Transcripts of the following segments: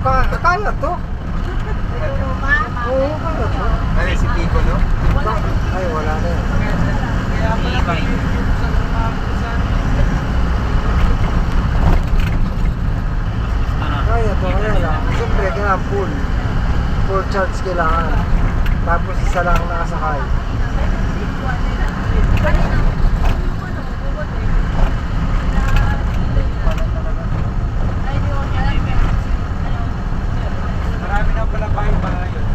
Ka kaya to. Oo, kaya to. Ano si Piccolo? Ba- Ay, wala na yan. Ibay. Ano? Kaya to, kaya lang. Siyempre, kailangan full. Full charge kailangan. Tapos isa lang nakasakay. Marami na pala bahay para yun.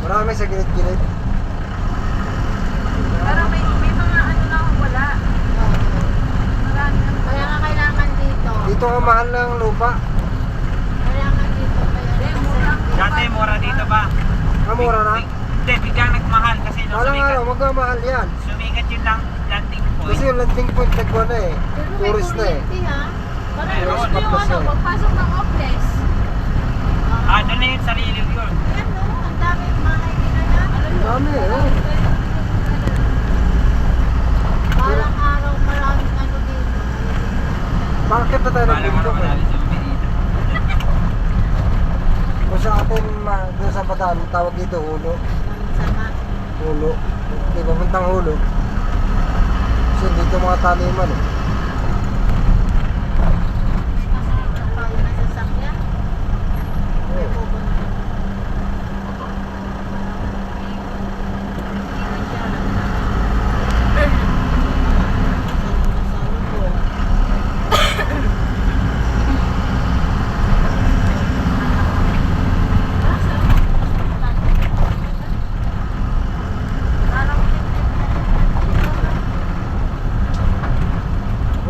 Marami sa gilid-gilid. Pero may, may mga ano na wala. Marami na. Kaya nga kailangan dito. Dito ang mahal ng lupa. Kailangan dito. Kaya mura. Dati, mura dito ba? Ah, mura na. Hindi, biglang nagmahal kasi nung Walang sumikat, araw, magmamahal yan. sumikat yung lang, landing point. Kasi yung landing point nagwa na eh. Tourist na eh. Parang Meron. gusto yung ano, magpasok ng office. Ah, doon na yun, sarili yun. Yan no, dami eh. Parang araw maraming ano dito. Bakit na tayo ng Bala mo bundok naman natin sa Manila. Kung sa atin, doon sa Bataan, tawag dito hulo. Sama. Hulo. Hindi, papuntang hulo. Kasi dito mga taniman eh. Kasi pag nasasakyan, may Oo. pupunta.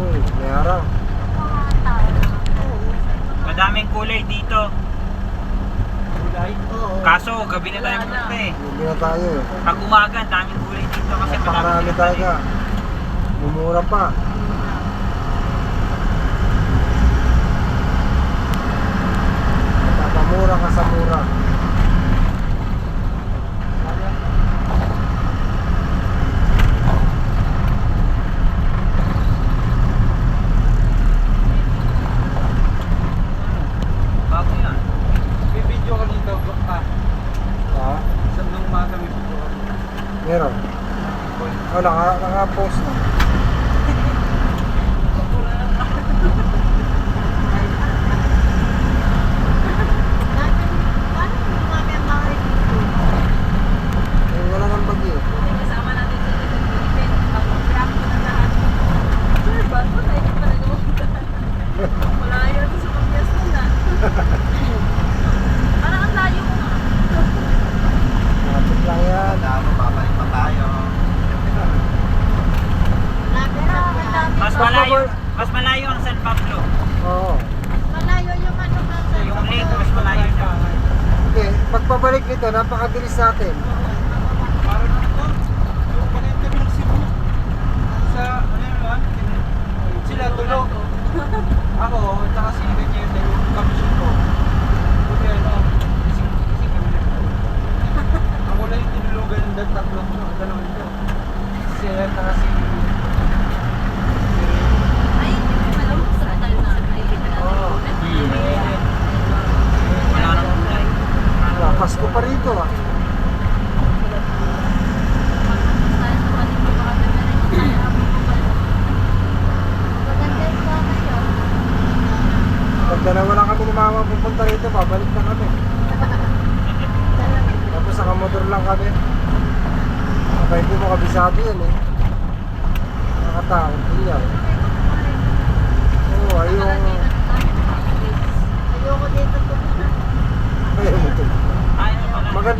Uy, may harang. Madaming kulay dito. Kulay. Oo. Kaso, gabi na tayo pumunta eh. Hindi na tayo eh. Pag umaga, daming kulay dito kasi Napakarami talaga. Mumura pa. Napamura ka sa mura. Bago yan. May video ka dito. Ha? Ha? Sa nung umaga may video ka dito. Meron. Oh, naka, naka-post na. Parang lumami ang mga dito. Eh, wala nang bagyo. Kasama natin sa Philippines. Pag-grab ko na lahat. Sir, ba't mo tayo pa nag-uuntan? Wala yun sa pag-fiesta na. Parang ang layo mo nga. Lapit lang yan. Tama, babalik pa tayo. Lapit lang yan. Mas malayo, mas malayo ang San Pablo. Oo. Malayo yung ano ka sa Yung lake, mas malayo siya. Hindi, pagpabalik nito, napakabilis natin. Parang ito. Yung kami ng Cebu. Sa, ano yun? Sila tulog. Ako, tsaka si Ganyan, yung kamisyon ko. Buti ano, na. Ako lang yung tinulugan ng tatlong dalawang to. Sila, tsaka si...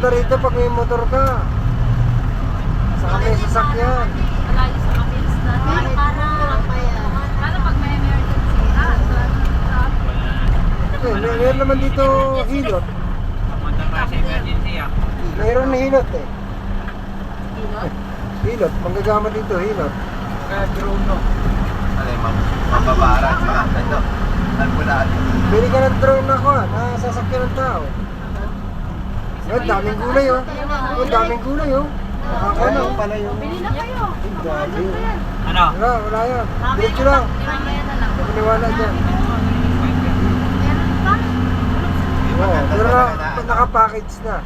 na rito pag may motor ka. Sa kami sasakyan. Malayo sa kami. Para, para pag may emergency. Ah, eh, may, meron naman dito hilot. Pamunta ka sa emergency. Ah. Meron na hilot eh. Hilot? hilot. Manggagama dito, hilot. Kaya drone no. Alay, mababara at makakando. Alpulado. Bili ka ng drone ako ah. Nasasakyan ng tao. Ayun, daming gulay oh. Ayun, daming gulay oh. Ako na oh. pala yun. Bili na kayo. Dami. Ano? Wala, wala yan. Diretso lang. Lang. Paniwala dyan. Meron pa? Oo, pero na, naka-package na.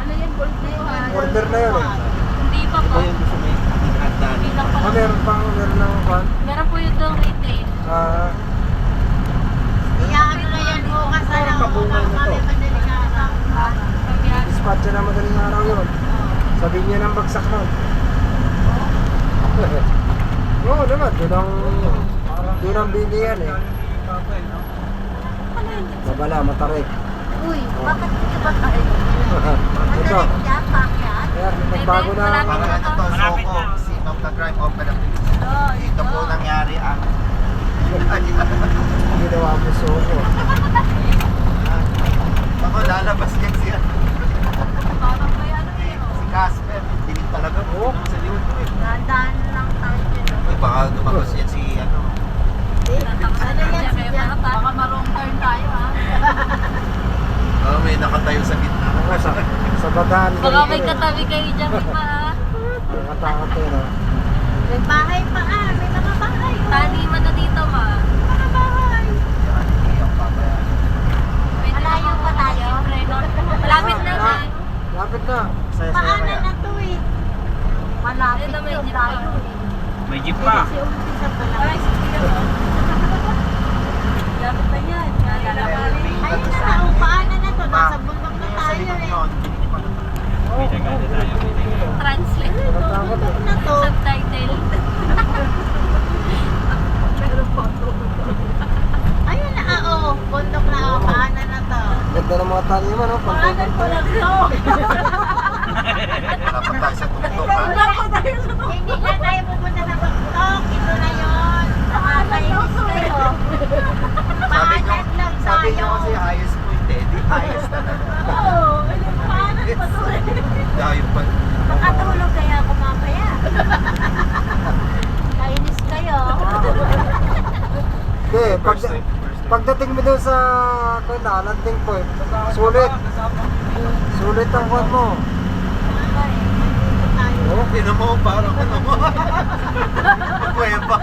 Ano yan? Gold na yun? Order na yun eh. Hindi pa po. Lang Ah, meron pang, meron ng pan. Meron po yung retail. Ah, Iyaano na yan bukas na lang. Pabungan na to. Dispatch na madaling araw yun. Sabihin niya ng bagsak nun. Oo naman, doon ang, doon ang bilihan eh. Babala, matarik. Uy, bakit hindi ba tayo? Ito, siya, kaya nagbago na ang Parang ano to, Malapit Soko, na. scene of the crime open. Oh, Dito po nangyari ang ginawa mo soko. Ako lalabas yan siya. Parang may ano yun. Si Casper, dinig talaga po. Sa likod ko eh. Nandaan lang tayo dyan. Uy, baka lumabas yan si ano. Ano yan si Jan? Baka marong turn tayo ha. Oh, may nakatayo sa gitna. Ako sa, sa bataan. Baka may kayo dyan di ba ha? Nakatakot yun ah. May bahay pa ah. May mga bahay. Taniman na dito ma. Mga bahay. Malayo pa tayo. Malapit na Ah, tayo. Lapit na. Saya-saya kaya. to eh. Malapit na may tayo eh. May jeep pa. Umpisa pa lang. Lapit na yan. Ayun na, upaanan na to. Nasa bundok na tayo eh. nun, dinig pa naman. May sagada tayo. Translate. Subtitle. Ayun na, ah. Bundok na, oh. Na to. Ganda ng mga taniman oh. Paanan ko pa tayo sa tuktok ha. Hindi na tayo pupunta sa na yun. Nakakainis kayo. Sabi nyo, tayo. kasi highest point eh. Di highest talaga. Oo. Dayo pa. Makatulog kaya ako mamaya. Kainis kayo. Okay, pag, pagdating mo doon sa kung na, landing point, sulit. Sulit ang kwan mo. Oh, Tinan mo, parang ano mo. Kuweba.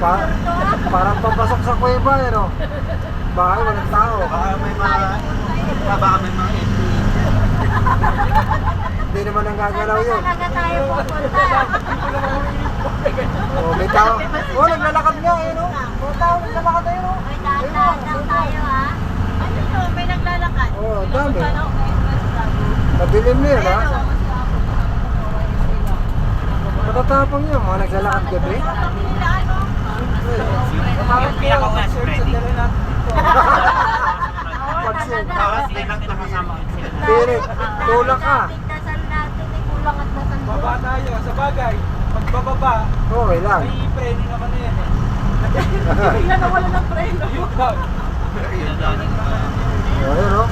pa, parang papasok sa kuweba eh, no? Bahay, walang tao. Baka may mga... Baka may mga entry. Hindi naman ang gagalaw yun. Talaga tayo pupunta. Oh, may tao. Oh, naglalakad nga eh, no? Mga tao, naglalakad na yun, no? May dahan-dahan lang tayo ha. Ano to? May naglalakad. Oh, dami. Ano? Madilim na yun, ha? Matatapang yun, mga naglalakad gabi. Yung pinaka-west, ready. Lang ito Kasama sila. Pirit, tulak ka. Dasal natin eh. Kulang at mo. Baba tayo, sa bagay. Pagbababa, Okay lang. may preno naman na yan eh. Bigla na wala ng preno. Yun lang. Oh, yun, no?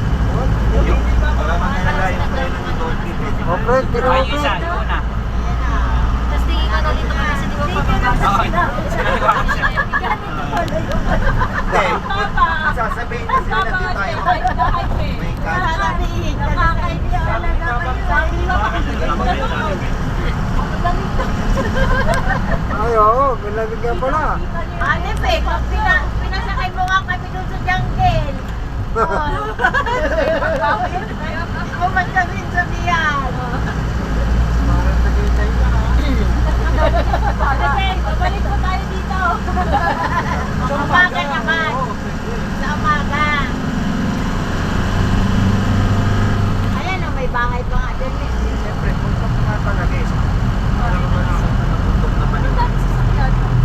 Yung, wala nang nilala yung preno ni Dolphin. Oh, Fred, Ay, pinupit. yung isa, yung una. Tapos tingin ka na dito kasi di ba pababa? Oo, naliwa ko siya. Hindi. Sasabihin na sila na di tayo. May catch. Sasabihin, nakakainis talaga kayo. Ay, oo, malamig nga pala. Ano pe, kung pina, pinasakay mo nga kami doon sa jungle. Hindi mo man sabihin sabihan. Kasi, babalik mo tayo dito. Sa umaga naman. Sa umaga. Ayan, oh, may bahay pa nga dyan eh. Siyempre, puntok nga talaga eh. Alam mo na, puntok naman.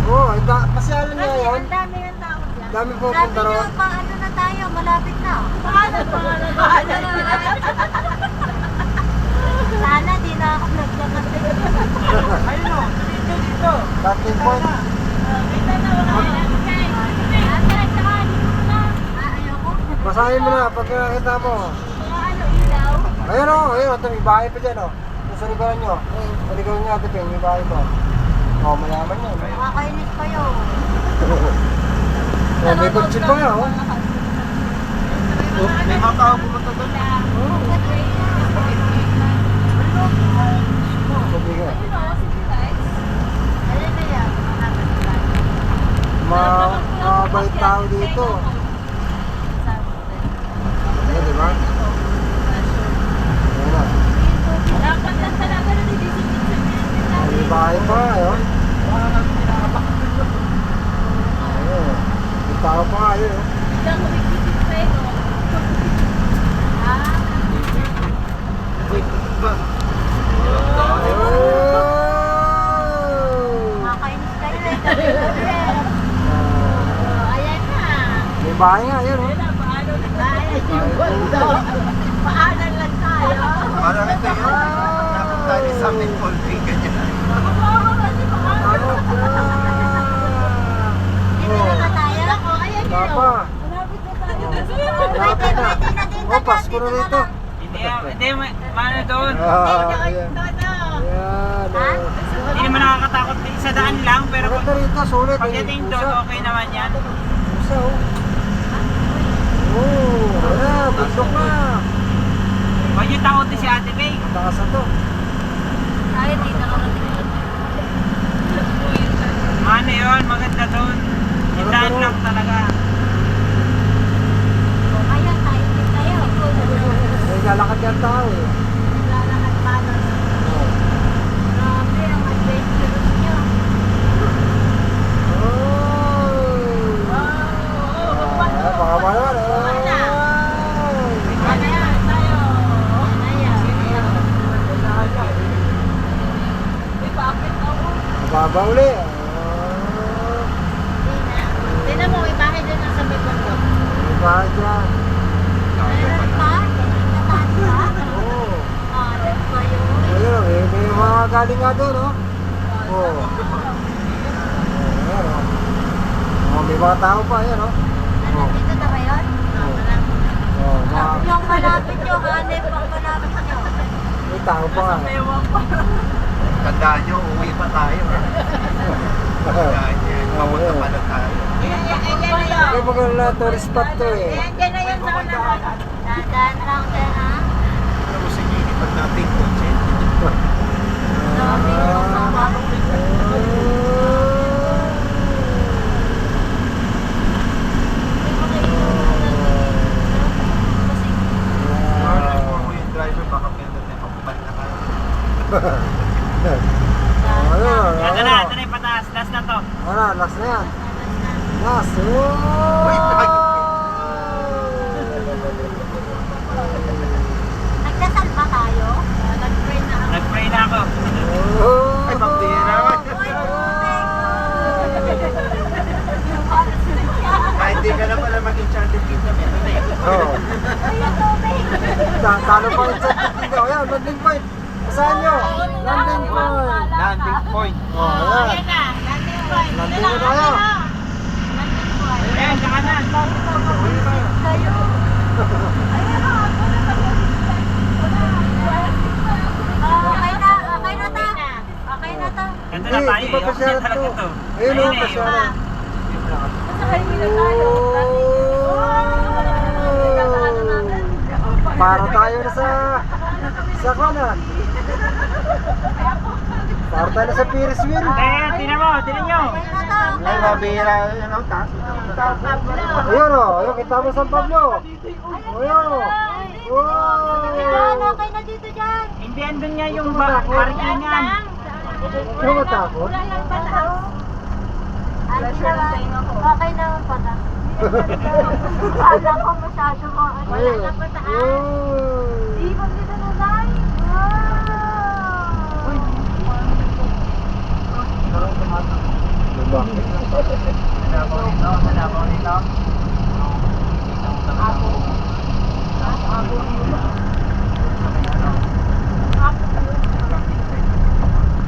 Oo, oh, da, pasyalan niya Kasi yun. ang dami ng tao dyan. Dami po Sabi punta nyo, ron. paano na tayo? Malapit na. Paano? Paano? Paano? Sana di na ako naglakad din. Ayun o, tuloy nyo dito. Landing point. Kita na wala. Ate, saka dito mo na. Ah, ayoko. Basahin mo na pag nakita mo. Mga ano, ilaw. Ayun o, ayun o, ito, may bahay pa dyan o. Sa likuran nyo. Sa likuran nyo, ate Ping, may bahay pa. Oh, mayaman yun. Nakakainis kayo. Oh, may kutsi pa nga, oh. Oh, May mga tao pumunta doon. Sabi nga. Ayun o, city lights. Ayun na yan. Ma mabait tao dito. Di ba? Dapat lang talaga na nidisipin sa bahay pa nga, oh. Ayun. May tao pa nga, yun, oh. Biglang kumikipit pa eh, no? Ah, Wait, ba? Oh! nakakainis kayo eh. Eh. Oh, ayan na. May bahay nga, yun, oh. Ayan yung gundo. Paanan lang tayo. Parang ito yun. Napunta ni sa amin, Colby, ganyan. Oo, kasi paanan. Dito na ba tayo? Oh, ayan yun. Papa. Malapit na tayo. Malapit na. Oh, Pasko na rito. Hindi, ma- maano doon. Ah, oh. Hindi naman nakakatakot sa daan lang, pero pag pagdating doon, okay naman yan. Pusa, oh. Oh, wala, bundok na. Huwag yung takot din si Ate May. Taas na to. Ay, dito ka Ano yun, maganda doon. Yung daan lang talaga. Kaya tayo din tayo. May lalakad yan tao, eh. Lalakad pa doon. Oh. Grabe, ang adventurous niyo. Oh. Wow! Ah, baka malan, oh. Ano yan? Tayo. Ano yan? May bakit ako? Mababa uli. Oh. Tingnan mo, may bahay doon sa may bundok. May bahay dyan. Meron pa? Nataas pa? Oh. Alam pa yun. Ayun, may, may mga galing nga doon, oh. Oh. Oh, ayan, oh. Oh, may mga tao pa, ayan, oh. Ano, dito na ba yun? Oh, mga, Yung malapit nyo, hanip ang malapit nyo. may tao pa nga. Tandaan nyo, uwi pa tayo. Tandaan nyo, papunta pa tayo. Ayan, ayan, ayan. May mga tourist spot to, eh. Ayan, dyan na yun sa unahan. Dadaan lang dyan, ha? Alam mo, sige, pag nating kotse. Grabe yung mga driver, baka pwede na pagbalik na tayo. Ayun, Ito ayun, na, oh. ito na yung pataas. Last na to. Ano, last na yan. Last. Oh! Wait, ay. Nagdasal ba tayo? Nag-pray na ako. Nag-pray na ako. Oh! Ay, pambira. Kahit di ka na pala mag-enchanted kingdom, ito na yun. Oh. Ay, yung tubig! Ta- Talo pa rin sa. Ayan, landing point. Saan nyo? Landing point. Landing point. Oh, ayan. Ayan na, landing point. Landing na tayo. na? Landing point. Ayan, tsaka na. Tayo. Ayan na, ako na tayo. Okay na, okay na ta. Okay na ta. Ito Hindi, tayo. di ba eh. talaga to? Ayun, oh, eh, tayo. Para tayo na sa sa kanan. Para tayo na sa Ferris wheel. Eh, tinan mo, tinan nyo. Okay. Ay, mabira. Ano, taas. Ayun o, ayun, kita mo San Pablo. Ayun o. Diyan, Wow! okay na dito dyan. Hindi, andun nga yung parkingan. Ikaw matakot? Wala lang pa na. Ano na Okay naman pala. Kala ko masyado mo. ano, Wala lang pa taas. Ayun. Di ba dito na tayo? Diba? Sinabaw nito, sinabaw nito.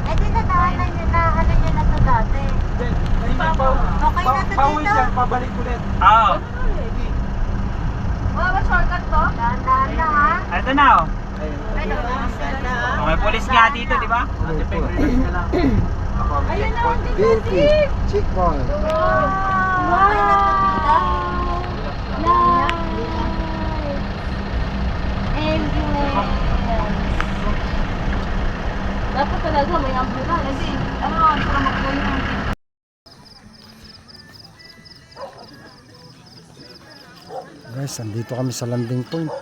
Eh di na daanan nyo na ano nyo na to dati. Okay na to dito. yan, pabalik ulit. Oo. Wala ba shortcut to? Daan-daan na ha. Ito na, oh. May pulis nga dito, di ba? Ate Peg, relax ka lang. Ako, Ayun checkpoint. Pinky, chick ball. Dapat talaga may ambulance. Kasi, ano, para magkulang. Guys, andito kami sa landing point.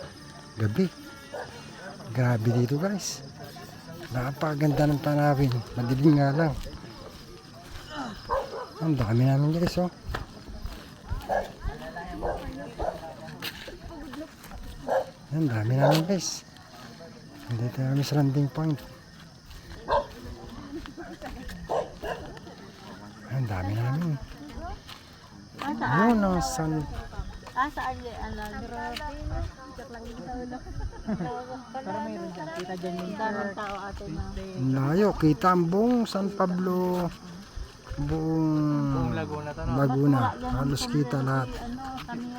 Gabi. Grabe dito guys. Napakaganda ng tanawin. Madilim nga lang. Ang dami namin guys oh. Ang dami namin guys. Andito kami sa landing point. Ang dami namin. Yun ang sun Ah, saan yun? Ano, grabe. Joke lang yung tao. Pero meron dyan. Kita dyan yung daming tao ate na. Layo, kita ang buong San Pablo, buong Laguna. Halos kita lahat. Ano, kamera.